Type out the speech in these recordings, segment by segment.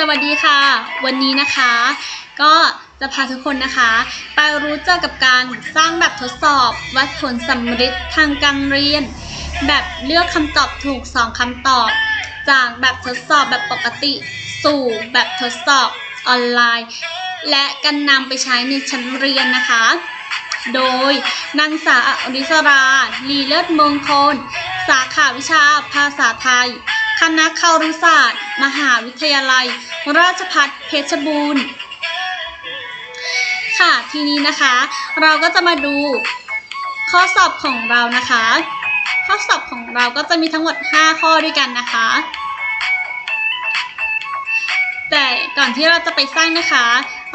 สวัสดีค่ะ วันนี้นะคะ ก็จะพาทุกคนนะคะ ไปรู้จักกับการสร้างแบบทดสอบวัดผลสำเร็จทางการเรียน แบบเลือกคำตอบถูก 2คำตอบ จากแบบทดสอบแบบปกติ สู่แบบทดสอบออนไลน์ และการนำไปใช้ในชั้นเรียนนะคะ โดยนางสาวอริสรา ลีเลิศมงคล สาขาวิชาภาษาไทย คณะคารุศาสตร์ มหาวิทยาลัย ราชภัฏเพชรบูรณ์ ค่ะทีนี้นะคะ เราก็จะมาดูข้อสอบของเรานะคะ ข้อสอบของเราก็จะมีทั้งหมด 5 ข้อด้วยกันนะคะ แต่ก่อนที่เราจะไปสร้างนะคะ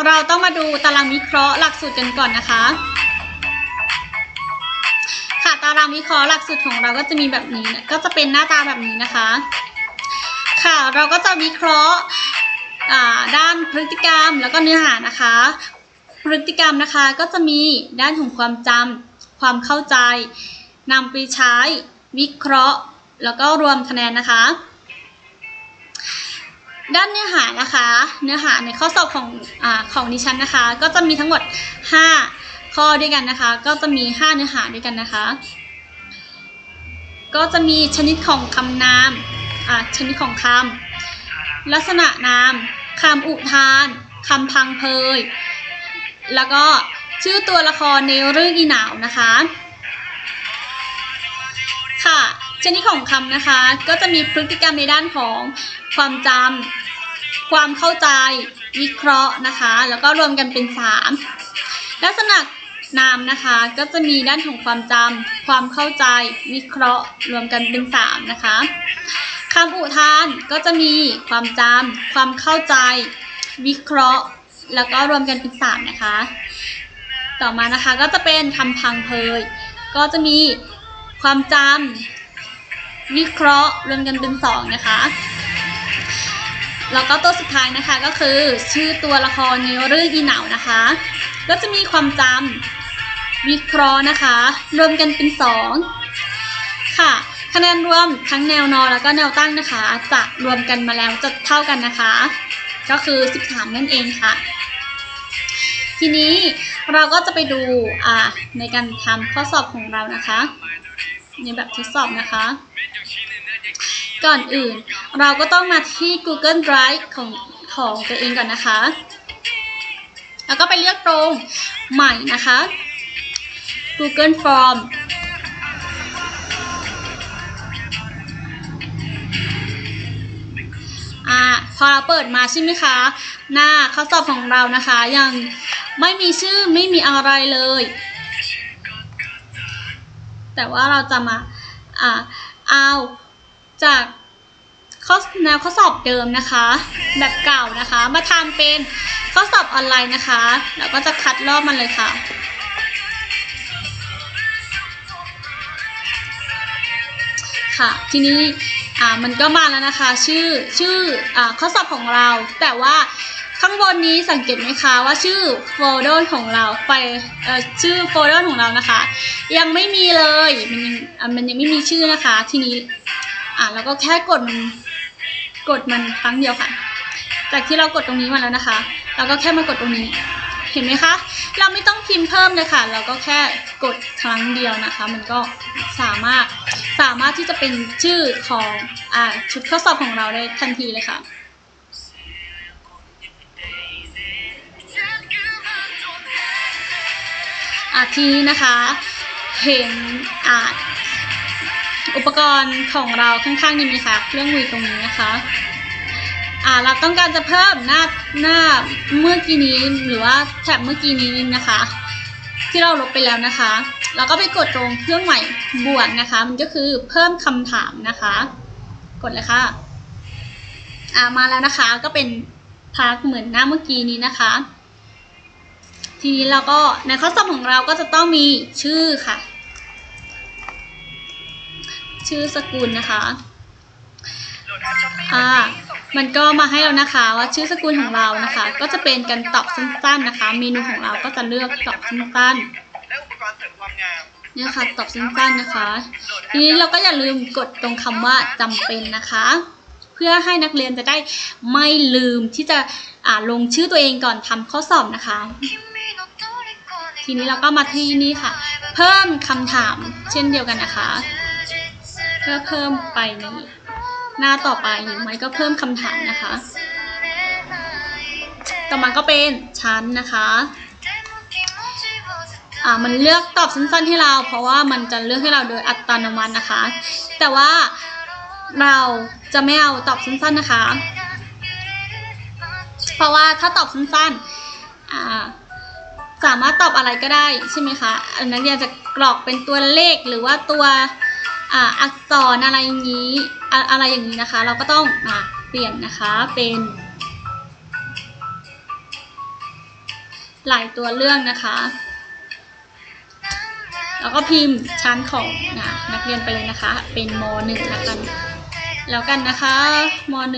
เราต้องมาดูตารางวิเคราะห์หลักสูตรกันก่อนนะคะ ค่ะตารางวิเคราะห์หลักสูตรของเราก็จะมีแบบนี้ ก็จะเป็นหน้าตาแบบนี้นะคะ ค่ะ เราก็จะวิเคราะห์ด้านพฤติกรรมแล้วก็เนื้อหานะคะ พฤติกรรมนะคะก็จะมีด้านของความจำความเข้าใจนำไปใช้วิเคราะห์ แล้วก็รวมคะแนนนะคะ ด้านเนื้อหานะคะ เนื้อหาในข้อสอบของอของดิฉันนะคะ ก็จะมีทั้งหมด 5 ข้อด้วยกันนะคะ ก็จะมี 5 เนื้อหาด้วยกันนะคะ ก็จะมีชนิดของคำนาม ชนิดของคำลักษณะนามคำอุทานคำพังเพย แล้วก็ชื่อตัวละครในเรื่องอีหนาวนะคะ ค่ะ ชนิดของคำนะคะ ก็จะมีพฤติกรรมในด้านของความจำความเข้าใจ วิเคราะห์นะคะ แล้วก็รวมกันเป็น 3 ลักษณะนามนะคะ ก็จะมีด้านของความจำความเข้าใจ วิเคราะห์ รวมกันเป็น 3 นะคะ คำอุทานก็จะมีความจำความเข้าใจ วิเคราะห์ แล้วก็รวมกันเป็น3นะคะ ต่อมานะคะก็จะเป็นคำพังเพย ก็จะมีความจำวิเคราะห์ รวมกันเป็น2นะคะ แล้วก็ตัวสุดท้ายนะคะก็คือ ชื่อตัวละครในเรื่องอีเหนานะคะ ก็จะมีความจำวิเคราะห์นะคะ รวมกันเป็น2ค่ะ คะแนนรวมทั้งแนวนอนแล้วก็แนวตั้งนะคะ จะรวมกันมาแล้วจะเท่ากันนะคะ ก็คือ 13 นั่นเองค่ะ ทีนี้เราก็จะไปดูในการทำข้อสอบของเรานะคะในแบบทดสอบนะคะ ก่อนอื่นเราก็ต้องมาที่ Google Drive ของของตัวเองก่อนนะคะ แล้วก็ไปเลือกตรงใหม่นะคะ Google Form อ่าพอเราเปิดมาใช่ไหมคะ หน้าข้อสอบของเรานะคะ ยังไม่มีชื่อไม่มีอะไรเลย แต่ว่าเราจะมาอ่าเอาจากข้อแนวข้อสอบเดิมนะคะ แบบเก่านะคะ มาทำเป็นข้อสอบออนไลน์นะคะแล้วก็จะคัดลอกมันเลยค่ะค่ะ ทีนี้ อ่ามันก็มาแล้วนะคะ ชื่อชื่ออ่าข้อสอบของเรา แต่ว่าข้างบนนี้สังเกตไหมคะว่าชื่อโฟลเดอร์ของเราไปเอ่อชื่อโฟลเดอร์ของเรานะคะ ยังไม่มีเลยมันยังอะมันยังไม่มีชื่อนะคะ ทีนี้อ่าเราก็แค่กดมันกดมันครั้งเดียวค่ะ จากที่เรากดตรงนี้มาแล้วนะคะ เราก็แค่มากดตรงนี้ เห็นไหมคะ เราไม่ต้องพิมพ์เพิ่มเลยค่ะ เราก็แค่กดครั้งเดียวนะคะ มันก็สามารถสามารถที่จะเป็นชื่อของอ่าชุดข้อสอบของเราได้ทันทีเลยค่ะอะทีนี้นะคะเห็นอ่าอุปกรณ์ของเราข้างๆนี่ไหมคะเครื่องมือตรงนี้นะคะ อ่าเราต้องการจะเพิ่มหน้าหน้าเมื่อกี้นี้หรือว่าแท็บเมื่อกี้นี้นะคะ ที่เราลบไปแล้วนะคะเราก็ไปกดตรงเครื่องใหม่บวกนะคะ มันก็คือเพิ่มคำถามนะคะ กดเลยค่ะอ่ามาแล้วนะคะก็เป็นพักเหมือนหน้าเมื่อกี้นี้นะคะ ทีนี้เราก็ในข้อสอบของเราก็จะต้องมีชื่อค่ะ ชื่อสกุลนะคะ อ่ามันก็มาให้เรานะคะว่าชื่อสกุลของเรานะคะ ก็จะเป็นการตอบสั้นๆนะคะ เมนูของเราก็จะเลือกตอบสั้นและอุปกรณ์เสริมความงามๆเนี่ยค่ะตอบสั้นๆนะคะ ทีนี้เราก็อย่าลืมกดตรงคำว่าจำเป็นนะคะ เพื่อให้นักเรียนจะได้ไม่ลืมที่จะอ่าลงชื่อตัวเองก่อนทำข้อสอบนะคะ ทีนี้เราก็มาที่นี่ค่ะ เพิ่มคำถามเช่นเดียวกันนะคะเพื่อเพิ่มไปใน หน้าต่อไปหรือไม่ก็เพิ่มคำถามนะคะ ต่อมาก็เป็นชั้นนะคะอ่ามันเลือกตอบสั้นๆให้เรา เพราะว่ามันจะเลือกให้เราโดยอัตโนมัตินะคะ แต่ว่าเราจะไม่เอาตอบสั้นๆนะคะ เพราะว่าถ้าตอบสั้นๆอ่าสามารถตอบอะไรก็ได้ใช่ไหมคะอันนั้นเรียนจะกรอกเป็นตัวเลขหรือว่าตัว อักษรอะไรอย่างนี้อะไรอย่างนี้นะคะ เราก็ต้องอ่าเปลี่ยนนะคะเป็นหลายตัวเรื่องนะคะ แล้วก็พิมพ์ชั้นของนะนักเรียนไปเลยนะคะ เป็นม .1 แล้วกันแล้วกันนะคะม .1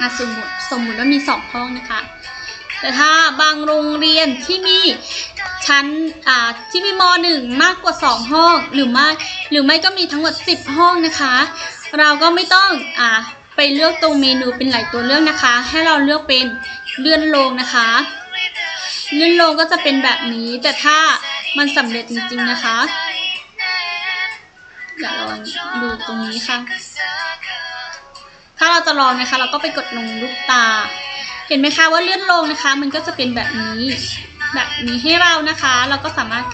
อะสมมติสมมติว่ามีสองห้องนะคะ แต่ถ้าบางโรงเรียนที่มี ชั้นอ่าที่มีมหนึ่งมากกว่าสองห้องหรือไม่หรือไม่ก็มีทั้งหมดสิบห้องนะคะ เราก็ไม่ต้องอ่าไปเลือกตรงเมนูเป็นหลายตัวเลือกนะคะ ให้เราเลือกเป็นเลื่อนลงนะคะ เลื่อนลงก็จะเป็นแบบนี้แต่ถ้ามันสำเร็จจริงๆนะคะเดี๋ยวลองดูตรงนี้ค่ะ ถ้าเราจะลองนะคะ เราก็ไปกดลงลูกตา เห็นไหมคะว่าเลื่อนลงนะคะ มันก็จะเป็นแบบนี้ แบบนี้ให้เรานะคะ เราก็สามารถ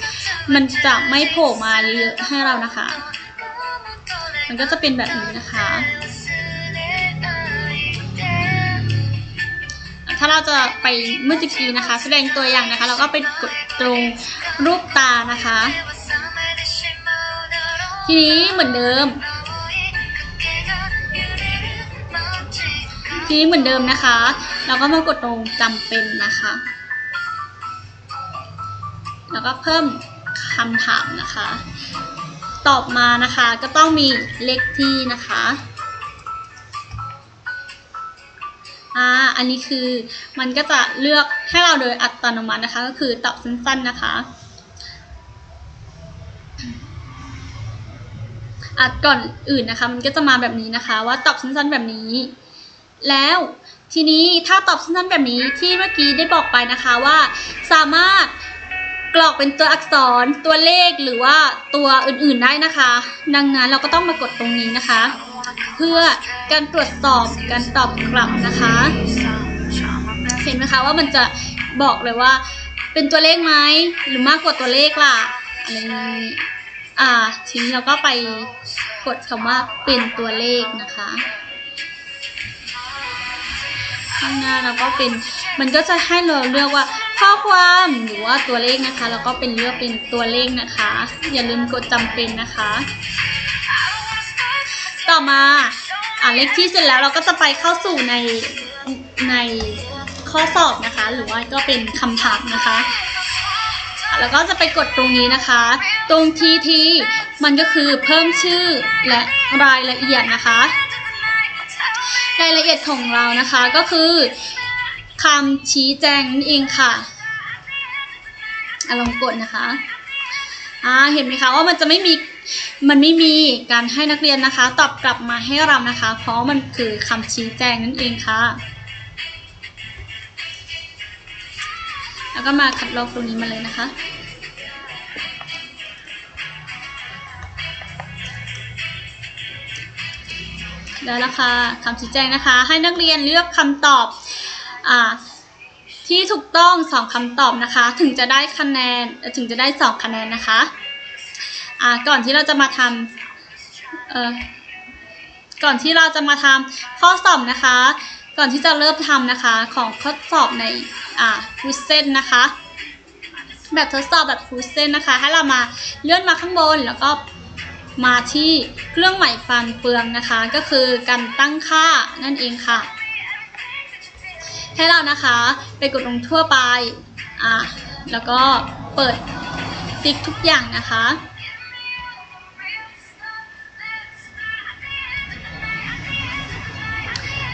มันจะไม่โผล่มาเยอะๆให้เรานะคะ มันก็จะเป็นแบบนี้นะคะ ถ้าเราจะไปเมื่อกี้นะคะ แสดงตัวอย่างนะคะ เราก็ไปกดตรงรูปตานะคะ ทีนี้เหมือนเดิมทีนี้เหมือนเดิมนะคะ เราก็มากดตรงจำเป็นนะคะ แล้วก็เพิ่มคำถามนะคะ ตอบมานะคะก็ต้องมีเลขที่นะคะอ่าอันนี้คือมันก็จะเลือกให้เราโดยอัตโนมัตินะคะ ก็คือตอบสั้นๆนะคะอะก่อนอื่นนะคะ มันก็จะมาแบบนี้นะคะ ว่าตอบสั้นๆแบบนี้ แล้วทีนี้ถ้าตอบสั้นๆแบบนี้ที่เมื่อกี้ได้บอกไปนะคะว่า สามารถ กรอกเป็นตัวอักษรตัวเลขหรือว่าตัวอื่นๆได้นะคะ ดังนั้นเราก็ต้องมากดตรงนี้นะคะ เพื่อการตรวจสอบการตอบกลับนะคะ เห็นไหมคะว่ามันจะบอกเลยว่า เป็นตัวเลขไหมหรือมากกว่าตัวเลขล่ะอะไรอ่างนี้อ่าทีนี้เราก็ไปกดคำว่าเป็นตัวเลขนะคะข้างหน้าแล้วก็เป็น มันก็จะให้เราเลือกว่า ข้อความหรือว่าตัวเลขนะคะ แล้วก็เป็นเลือกเป็นตัวเลขนะคะ อย่าลืมกดจำเป็นนะคะ ต่อมาอ่านเลขที่เสร็จแล้วเราก็จะไปเข้าสู่ในในข้อสอบนะคะ หรือว่าก็เป็นคำถามนะคะแล้วก็จะไปกดตรงนี้นะคะ ตรงทีทีมันก็คือเพิ่มชื่อและรายละเอียดนะคะ รายละเอียดของเรานะคะก็คือ คำชี้แจงนั่นเองค่ะอลองกดนะคะอ่าเห็นไหมคะว่ามันจะไม่มีมันไม่มีการให้นักเรียนนะคะ ตอบกลับมาให้เรานะคะ เพราะมันคือคำชี้แจงนั่นเองค่ะ แล้วก็มาคัดลอกตรงนี้มาเลยนะคะได้แล้วค่ะคำชี้แจงนะคะ ให้นักเรียนเลือกคำตอบ อ่าที่ถูกต้องสองคำตอบนะคะ ถึงจะได้คะแนนถึงจะได้สองคะแนนนะคะอ่าก่อนที่เราจะมาทำเอ่อก่อนที่เราจะมาทำข้อสอบนะคะ ก่อนที่จะเริ่มทำนะคะของข้อสอบในอ่าฟูเซนนะคะ แบบทดสอบแบบฟูเซนนะคะ ให้เรามาเลื่อนมาข้างบนแล้วก็มาที่เครื่องหมายฟันเฟืองนะคะ ก็คือการตั้งค่านั่นเองค่ะ ให้เรานะคะไปกดลงทั่วไปอะแล้วก็เปิดติ๊กทุกอย่างนะคะ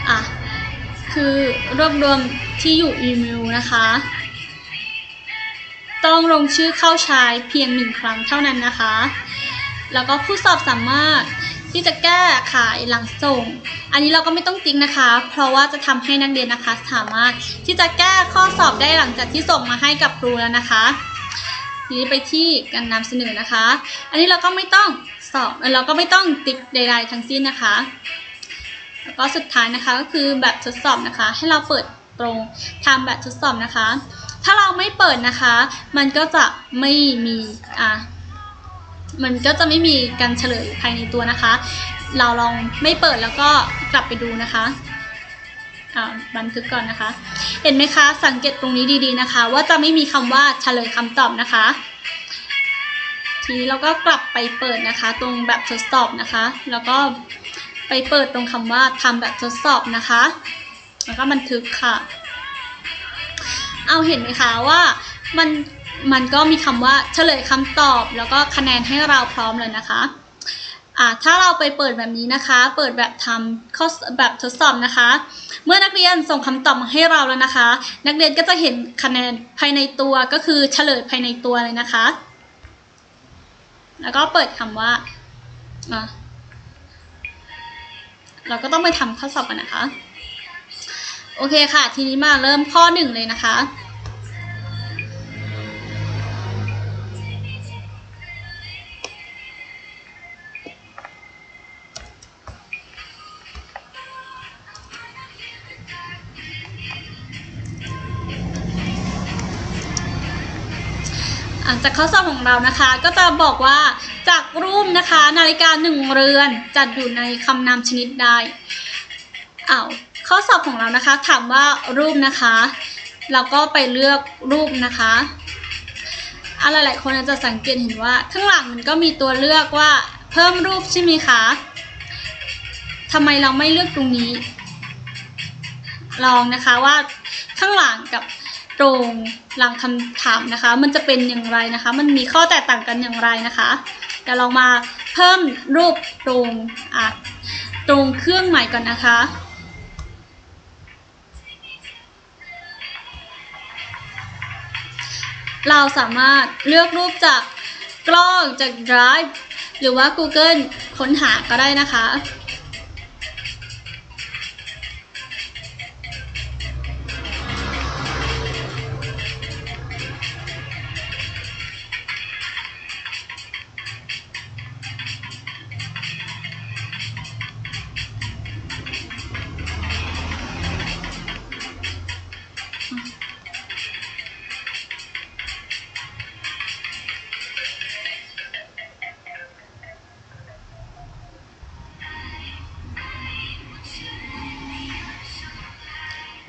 อะคือรวบรวมที่อยู่อีเมลนะคะ ต้องลงชื่อเข้าใช้เพียงหนึ่งครั้งเท่านั้นนะคะ แล้วก็ผู้สอบสามารถ ที่จะแก้ไขหลังส่ง อันนี้เราก็ไม่ต้องติ๊กนะคะ เพราะว่าจะทำให้นักเรียนนะคะสามารถที่จะแก้ข้อสอบได้หลังจากที่ส่งมาให้กับครูแล้วนะคะทีนี้ไปที่การนำเสนอนะคะ อันนี้เราก็ไม่ต้องสอบเราก็ไม่ต้องติ๊กใดๆทั้งสิ้นนะคะ แล้วก็สุดท้ายนะคะก็คือแบบทดสอบนะคะ ให้เราเปิดตรงทำแบบทดสอบนะคะ ถ้าเราไม่เปิดนะคะ มันก็จะไม่มีอะ มันก็จะไม่มีการเฉลยภายในตัวนะคะ เราลองไม่เปิดแล้วก็กลับไปดูนะคะอ่าบันทึกก่อนนะคะ เห็นไหมคะ สังเกตตรงนี้ดีๆนะคะ ว่าจะไม่มีคำว่าเฉลยคำตอบนะคะ ทีนี้เราก็กลับไปเปิดนะคะ ตรงแบบทดสอบนะคะ แล้วก็ไปเปิดตรงคำว่าทำแบบทดสอบนะคะ แล้วก็บันทึกค่ะ เอาเห็นไหมคะว่ามัน มันก็มีคำว่าเฉลยคำตอบ แล้วก็คะแนนให้เราพร้อมเลยนะคะอ่าถ้าเราไปเปิดแบบนี้นะคะ เปิดแบบทำข้อแบบทดสอบนะคะ เมื่อนักเรียนส่งคำตอบมาให้เราแล้วนะคะ นักเรียนก็จะเห็นคะแนนภายในตัวก็คือเฉลยภายในตัวเลยนะคะ แล้วก็เปิดคำว่าเราก็ต้องไปทำข้อสอบกันนะคะ โอเคค่ะ ทีนี้มาเริ่มข้อหนึ่งเลยนะคะ จากข้อสอบของเรานะคะ ก็จะบอกว่าจากรูปนะคะ นาฬิกาหนึ่งเรือนจัดอยู่ในคำนามชนิดใดอ้าวข้อสอบของเรานะคะ ถามว่ารูปนะคะเราก็ไปเลือกรูปนะคะอะไรหลายคนอาจจะสังเกตเห็นว่า ข้างหลังมันก็มีตัวเลือกว่าเพิ่มรูปใช่ไหมคะทำไมเราไม่เลือกตรงนี้ ลองนะคะว่าข้างหลังกับ ตรงหลังคำถามนะคะ มันจะเป็นอย่างไรนะคะ มันมีข้อแตกต่างกันอย่างไรนะคะเดี๋ยวเรามาเพิ่มรูปตรงอะตรงเครื่องใหม่ก่อนนะคะเราสามารถเลือกรูปจากกล้องจาก Drive หรือว่า Google ค้นหาก็ได้นะคะ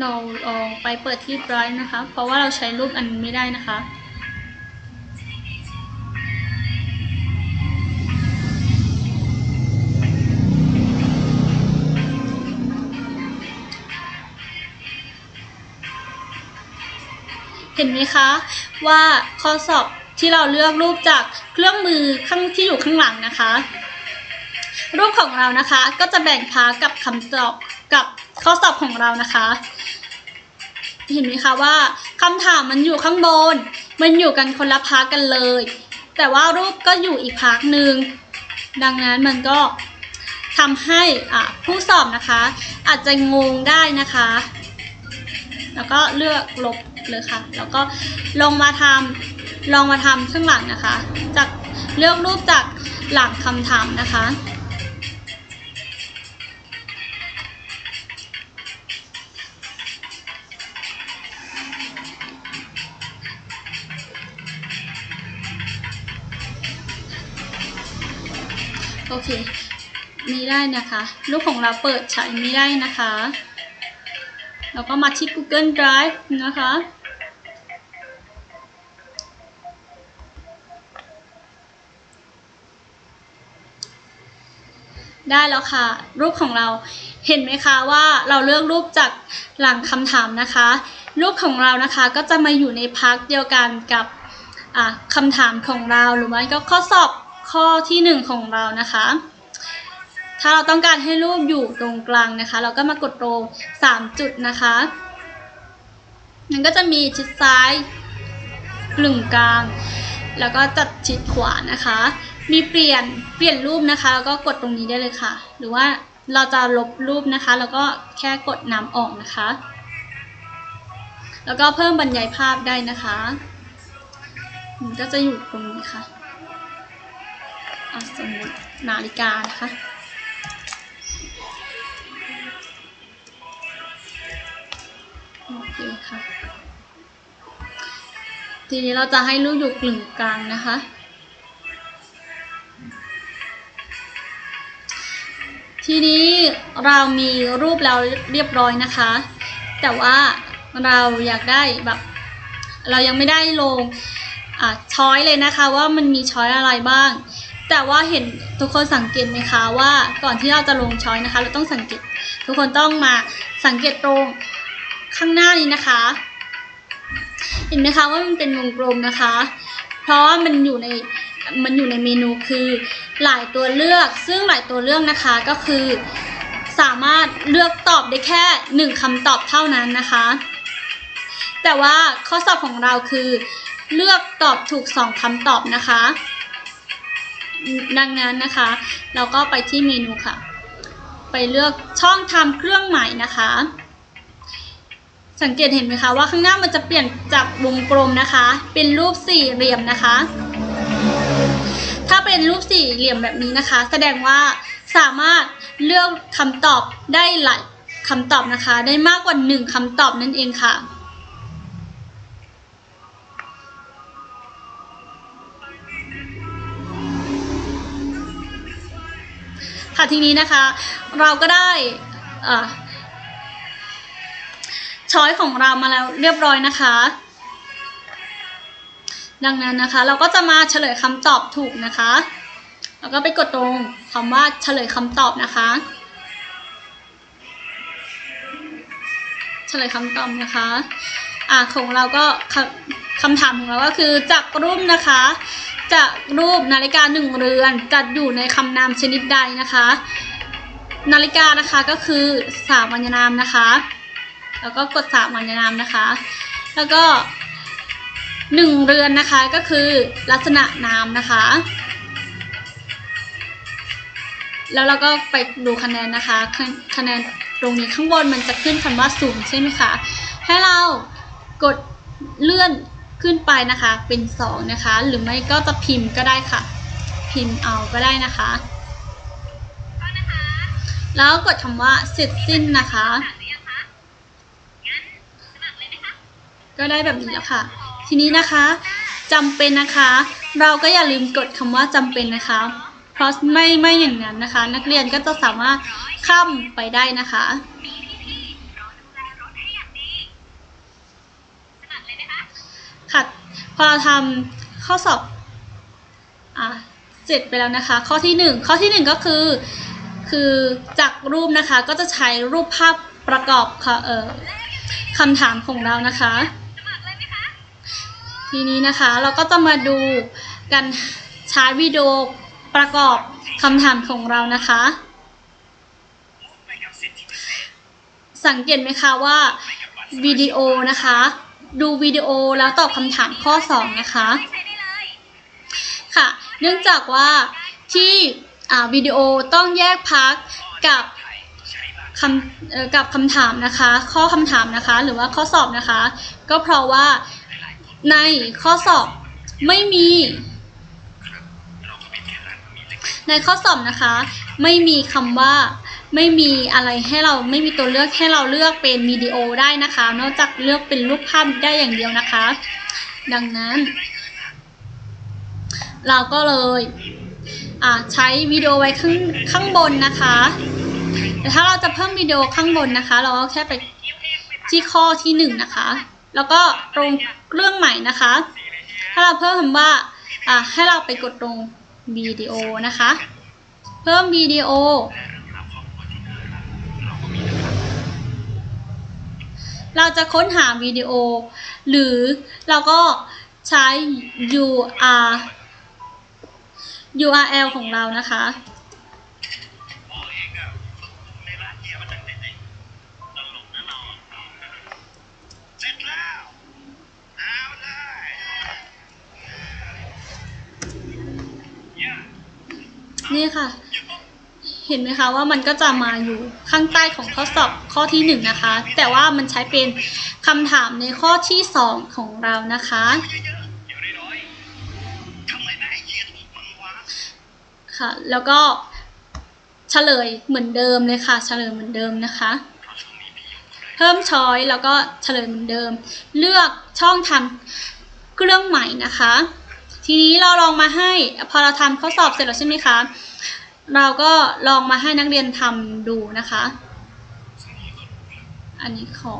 เราลองไปเปิดที่ Drive นะคะ เพราะว่าเราใช้รูปอันไม่ได้นะคะ เห็นไหมคะว่าข้อสอบที่เราเลือกรูปจากเครื่องมือข้างที่อยู่ข้างหลังนะคะ รูปของเรานะคะก็จะแบ่งพาร์กับคำตอบกับข้อสอบของเรานะคะ เห็นไหมคะว่าคำถามมันอยู่ข้างบน มันอยู่กันคนละพาร์ทกันเลย แต่ว่ารูปก็อยู่อีกพาร์ทหนึ่ง ดังนั้นมันก็ทำให้อะผู้สอบนะคะ อาจจะงงได้นะคะ แล้วก็เลือกลบเลยค่ะ แล้วก็ลงมาทำลองมาทำข้างหลังนะคะ จากเลือกรูปจากหลังคำถามนะคะ โอเค มีได้นะคะรูปของเราเปิดใช้ไม่ได้นะคะแล้วก็มาที่ Google Drive นะคะ ได้แล้วค่ะ รูปของเราเห็นไหมคะว่าเราเลือกรูปจากหลังคำถามนะคะ รูปของเรานะคะก็จะมาอยู่ในพักเดียวกันกับคำถามของเราหรือไม่ก็ข้อสอบ ข้อที่หนึ่งของเรานะคะ ถ้าเราต้องการให้รูปอยู่ตรงกลางนะคะ เราก็มากดตรง3จุดนะคะมันก็จะมีชิดซ้ายกลึงกลาง แล้วก็จัดชิดขวานะคะ มีเปลี่ยนเปลี่ยนรูปนะคะ แล้วก็กดตรงนี้ได้เลยค่ะ หรือว่าเราจะลบรูปนะคะ แล้วก็แค่กดนำออกนะคะ แล้วก็เพิ่มบรรยายภาพได้นะคะ มันก็จะอยู่ตรงนี้ค่ะ สมมตินาฬิกานะคะ โอเคค่ะ ทีนี้เราจะให้ลูกอยู่กึ่งกลางนะคะ ทีนี้เรามีรูปแล้วเรียบร้อยนะคะ แต่ว่าเราอยากได้แบบเรายังไม่ได้ลงอะช้อยเลยนะคะว่ามันมีช้อยอะไรบ้าง แต่ว่าเห็นทุกคนสังเกตไหมคะว่าก่อนที่เราจะลงช้อยนะคะ เราต้องสังเกต ทุกคนต้องมาสังเกตตรงข้างหน้านี้นะคะ เห็นไหมคะว่ามันเป็นวงกลมนะคะ เพราะว่ามันอยู่ในมันอยู่ในเมนูคือหลายตัวเลือก ซึ่งหลายตัวเลือกนะคะก็คือสามารถเลือกตอบได้แค่หนึ่งคำตอบเท่านั้นนะคะ แต่ว่าข้อสอบของเราคือ เลือกตอบถูกสองคำตอบนะคะ ดังนั้นนะคะ เราก็ไปที่เมนูค่ะ ไปเลือกช่องทำเครื่องหมายนะคะ สังเกตเห็นไหมคะว่าข้างหน้ามันจะเปลี่ยนจากวงกลมนะคะ เป็นรูปสี่เหลี่ยมนะคะ ถ้าเป็นรูปสี่เหลี่ยมแบบนี้นะคะ แสดงว่าสามารถเลือกคำตอบได้หลายคำตอบนะคะ ได้มากกว่าหนึ่งคำตอบนั่นเองค่ะ ค่ะทีนี้นะคะ เราก็ได้ช้อยของเรามาแล้วเรียบร้อยนะคะ ดังนั้นนะคะ เราก็จะมาเฉลยคำตอบถูกนะคะแล้วก็ไปกดตรงคำว่าเฉลยคำตอบนะคะ เฉลยคำตอบนะคะอ่าของเราก็คำคำถามของเราก็คือจากรูปนะคะ จากรูปนาฬิกาหนึ่งเรือนจัดอยู่ในคำนามชนิดใดนะคะ นาฬิกานะคะก็คือสามวรรณนามนะคะ แล้วก็กดสามวรรณนามนะคะ แล้วก็หนึ่งเรือนนะคะก็คือลักษณะนามนะคะ แล้วเราก็ไปดูคะแนนนะคะ คะแนนตรงนี้ข้างบนมันจะขึ้นคำว่าศูนย์ใช่ไหมคะ ให้เรากดเลื่อน ขึ้นไปนะคะเป็นสองนะคะ หรือไม่ก็จะพิมพ์ก็ได้ค่ะ พิมพ์เอาก็ได้นะคะ แล้วกดคำว่าเสร็จสิ้นนะคะ ก็ได้แบบนี้แล้วค่ะ ทีนี้นะคะจำเป็นนะคะ เราก็อย่าลืมกดคำว่าจำเป็นนะคะ เพราะไม่ไม่อย่างนั้นนะคะ นักเรียนก็จะสามารถข้ามไปได้นะคะค่ะ พอเราทำข้อสอบอะเสร็จไปแล้วนะคะ ข้อที่หนึ่งข้อที่หนึ่งก็คือ คือจากรูปนะคะก็จะใช้รูปภาพประกอบค่ะเออคำถามของเรานะคะ ทีนี้นะคะเราก็จะมาดูกันใช้วิดีโอประกอบคำถามของเรานะคะ สังเกตไหมคะว่าวิดีโอนะคะ ดูวิดีโอแล้วตอบคำถามข้อ 2 นะคะ ค่ะ เนื่องจากว่าที่วิดีโอต้องแยกพักกับคำกับคำถามนะคะ ข้อคำถามนะคะ หรือว่าข้อสอบนะคะ ก็เพราะว่าในข้อสอบไม่มี ในข้อสอบนะคะ ไม่มีคำว่า ไม่มีอะไรให้เราไม่มีตัวเลือกให้เราเลือกเป็นวิดีโอได้นะคะ นอกจากเลือกเป็นรูปภาพได้อย่างเดียวนะคะ ดังนั้น เราก็เลยอ่าใช้วิดีโอไว้ข้างข้างบนนะคะ แต่ถ้าเราจะเพิ่มวิดีโอข้างบนนะคะ เราก็แค่ไปที่ข้อที่หนึ่งนะคะ แล้วก็ตรงเครื่องใหมายนะคะ ถ้าเราเพิ่มคำว่าอ่าให้เราไปกดตรงวิดีโอนะคะ เพิ่มวิดีโอ เราจะค้นหาวิดีโอ หรือเราก็ใช้ UR URL ของเรานะคะๆพ่อเองอะในร้านเกียร์มาตั้งแต่เด็กตลกนะเราเสร็จแล้วเอาเลยย่านี่ค่ะ เห็นไหมคะว่ามันก็จะมาอยู่ข้างใต้ของข้อสอบข้อที่หนึ่งนะคะ แต่ว่ามันใช้เป็นคำถามในข้อที่สองของเรานะคะเยอะๆเดี๋ยวน้อยทำไมนายเยียถูกมึงวะค่ะ แล้วก็เฉลยเหมือนเดิมเลยค่ะ เฉลยเหมือนเดิมนะคะเพราะช่วงนี้พี่ยุ่งเลยเพิ่มช้อยแล้วก็เฉลยเหมือนเดิม เลือกช่องทำเครื่องใหม่นะคะ ทีนี้เราลองมาให้พอเราทำข้อสอบเสร็จแล้วใช่ไหมคะ เราก็ลองมาให้นักเรียนทำดูนะคะ อันนี้ขอ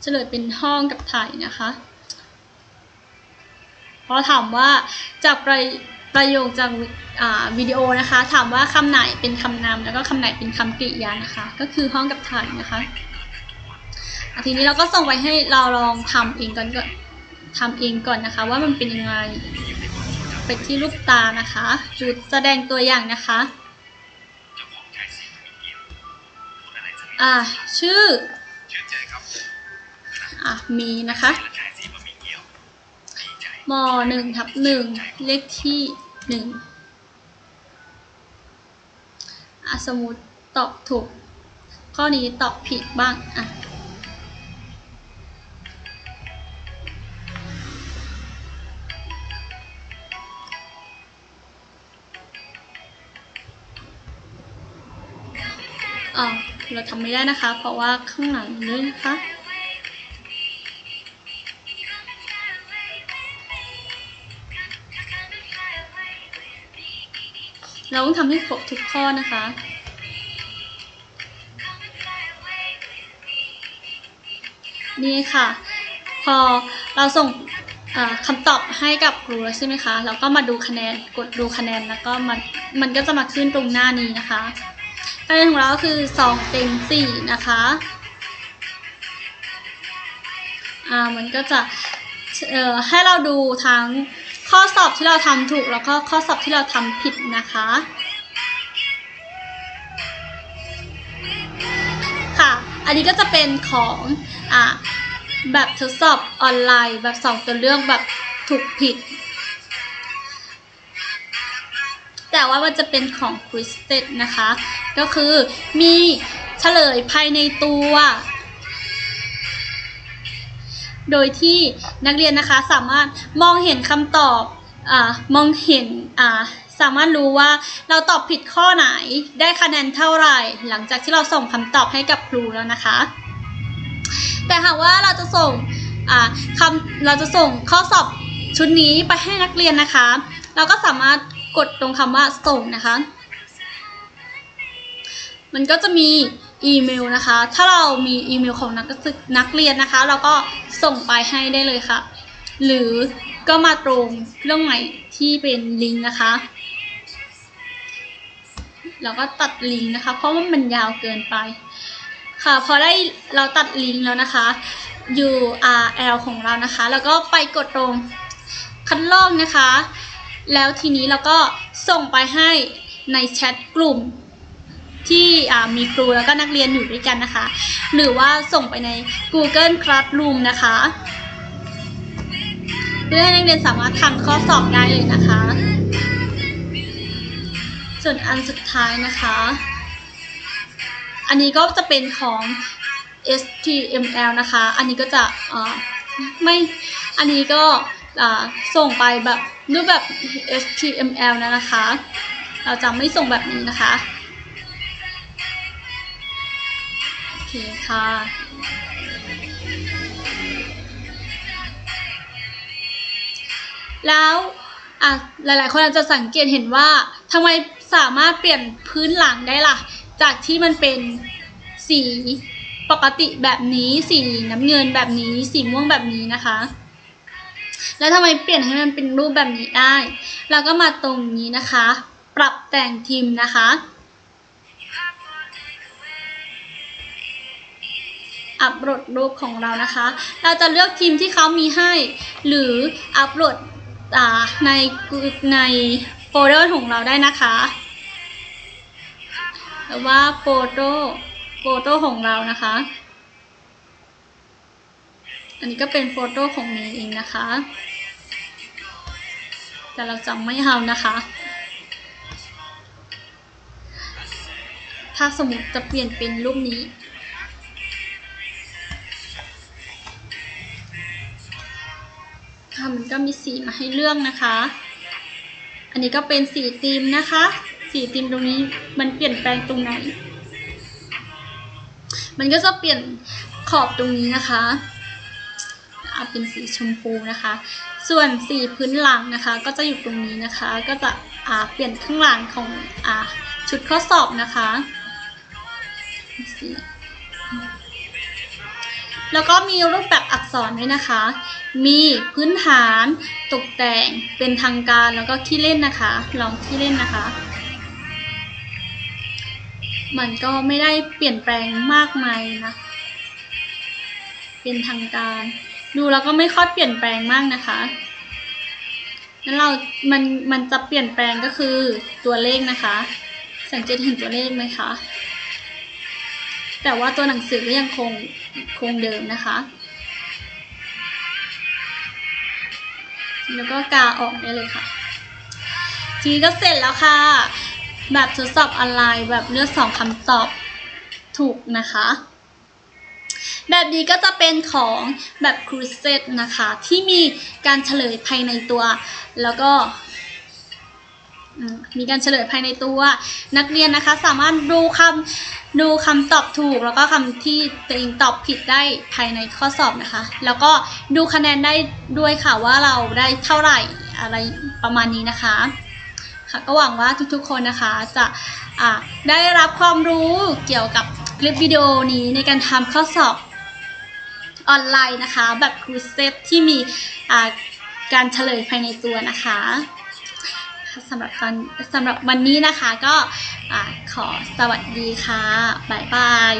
เฉลยเป็นห้องกับถ่ายนะคะ เพราะถามว่าจากประประโยคจากวิดีโอนะคะ ถามว่าคำไหนเป็นคำนามแล้วก็คำไหนเป็นคำกริยานะคะ ก็คือห้องกับถ่ายนะคะทีนี้เราก็ส่งไปให้เราลองทำเองก่อนก่อน ทำเองก่อนนะคะ ว่ามันเป็นยังไงไปที่รูปตานะคะจุดแสดงตัวอย่างนะคะ อ่าชื่ออะมีนะคะและชายสีบะหมี่เกี่ยวดีใจมหนึ่งทับหนึ่งเลขที่หนึ่งอะสมมติตอบถูก ข้อนี้ตอบผิดบ้างอะ อ่าเราทำไม่ได้นะคะ เพราะว่าข้างหลังนี่นะคะเราต้องทำให้ครบทุกข้อนะคะ นี่ค่ะ พอเราส่งอ่าคำตอบให้กับครูแล้วใช่ไหมคะ เราก็มาดูคะแนน กดดูคะแนนแล้วก็มันมันก็จะมาขึ้นตรงหน้านี้นะคะ คะแนนของเราคือ2เต็ม4นะคะอ่ามันก็จะเอ่อให้เราดูทั้งข้อสอบที่เราทำถูกแล้วก็ข้อสอบที่เราทำผิดนะคะค่ะ อันนี้ก็จะเป็นของอ่าแบบทดสอบออนไลน์ แบบสองตัวเลือกแบบถูกผิด แต่ว่ามันจะเป็นของ q u i z t e d นะคะ ก็คือมีเฉลยภายในตัว โดยที่นักเรียนนะคะสามารถมองเห็นคำตอบอ่ามองเห็นอ่าสามารถรู้ว่าเราตอบผิดข้อไหนได้คะแนนเท่าไหร่ หลังจากที่เราส่งคำตอบให้กับครูแล้วนะคะ แต่หากว่าเราจะส่งคำเราจะส่งข้อสอบชุดนี้ไปให้นักเรียนนะคะ เราก็สามารถ กดตรงคำว่าส่งนะคะ มันก็จะมีอีเมลนะคะ ถ้าเรามีอีเมลของนักศึกนักเรียนนะคะ เราก็ส่งไปให้ได้เลยค่ะ หรือก็มาตรงเรื่องใหม่ที่เป็นลิงก์นะคะแล้วก็ตัดลิงก์นะคะ เพราะว่ามันยาวเกินไป ค่ะพอได้เราตัดลิงก์แล้วนะคะ URL ของเรานะคะ แล้วก็ไปกดตรงคัดลอกนะคะ แล้วทีนี้เราก็ส่งไปให้ในแชทกลุ่มที่มีครูแล้วก็นักเรียนอยู่ด้วยกันนะคะ หรือว่าส่งไปใน Google Classroom นะคะเพื่อให้นักเรียนสามารถทำข้อสอบได้เลยนะคะ ส่วนอันสุดท้ายนะคะ อันนี้ก็จะเป็นของ HTML นะคะ อันนี้ก็จะไม่ อันนี้ก็ ส่งไปแบบรูปแบบ HTML นะนะคะ เราจะไม่ส่งแบบนี้นะคะ โอเคค่ะแล้วอะหลาย ๆ คนอาจจะสังเกตเห็นว่าทำไมสามารถเปลี่ยนพื้นหลังได้ล่ะ จากที่มันเป็นสีปกติแบบนี้ สีน้ำเงินแบบนี้ สีม่วงแบบนี้นะคะ แล้วทำไมเปลี่ยนให้มันเป็นรูปแบบนี้ได้ เราก็มาตรงนี้นะคะ ปรับแต่งทีมนะคะ อัปโหลดรูปของเรานะคะ เราจะเลือกทีมที่เขามีให้ หรืออัปโหลดอ่าในในโฟลเดอร์ของเราได้นะคะว่าโฟโต้โฟโต้ของเรานะคะ อันนี้ก็เป็นโฟโต้ของเมย์เองนะคะ แต่เราจะไม่เอานะคะ ถ้าสมมติจะเปลี่ยนเป็นรูปนี้ค่ะมันก็มีสีมาให้เลือกนะคะ อันนี้ก็เป็นสีธีมนะคะ สีธีมตรงนี้มันเปลี่ยนแปลงตรงไหน มันก็จะเปลี่ยนขอบตรงนี้นะคะ เอาเป็นสีชมพูนะคะ ส่วนสีพื้นหลังนะคะ ก็จะอยู่ตรงนี้นะคะ ก็จะอาเปลี่ยนข้างหลังของอาชุดข้อสอบนะคะแล้วก็มีรูปแบบอักษรด้วยนะคะ มีพื้นฐาน ตกแต่ง เป็นทางการ แล้วก็ที่เล่นนะคะ ลองที่เล่นนะคะ มันก็ไม่ได้เปลี่ยนแปลงมากมายนะ เป็นทางการ ดูแล้วก็ไม่ค่อยเปลี่ยนแปลงมากนะคะแล้วเรา มัน มันจะเปลี่ยนแปลงก็คือตัวเลขนะคะ สังเกตเห็นตัวเลขไหมคะ แต่ว่าตัวหนังสือก็ยังคง คงเดิมนะคะ แล้วก็กาออกได้เลยค่ะ ทีนี้ก็เสร็จแล้วค่ะ แบบทดสอบออนไลน์แบบเลือกสองคำตอบถูกนะคะ แบบนี้ก็จะเป็นของแบบครูเซตนะคะ ที่มีการเฉลยภายในตัว แล้วก็มีการเฉลยภายในตัวนักเรียนนะคะ สามารถดูคำดูคำตอบถูก แล้วก็คำที่ตัวเองตอบผิดได้ภายในข้อสอบนะคะ แล้วก็ดูคะแนนได้ด้วยค่ะว่าเราได้เท่าไหร่อะไรประมาณนี้นะคะค่ะก็หวังว่าทุกๆคนนะคะจะได้รับความรู้เกี่ยวกับคลิปวิดีโอนี้ในการทำข้อสอบ ออนไลน์นะคะ แบบครูเซตที่มีการเฉลยภายในตัวนะคะสำหรับตอนสำหรับวันนี้นะคะก็อขอสวัสดีค่ะ บ๊ายบาย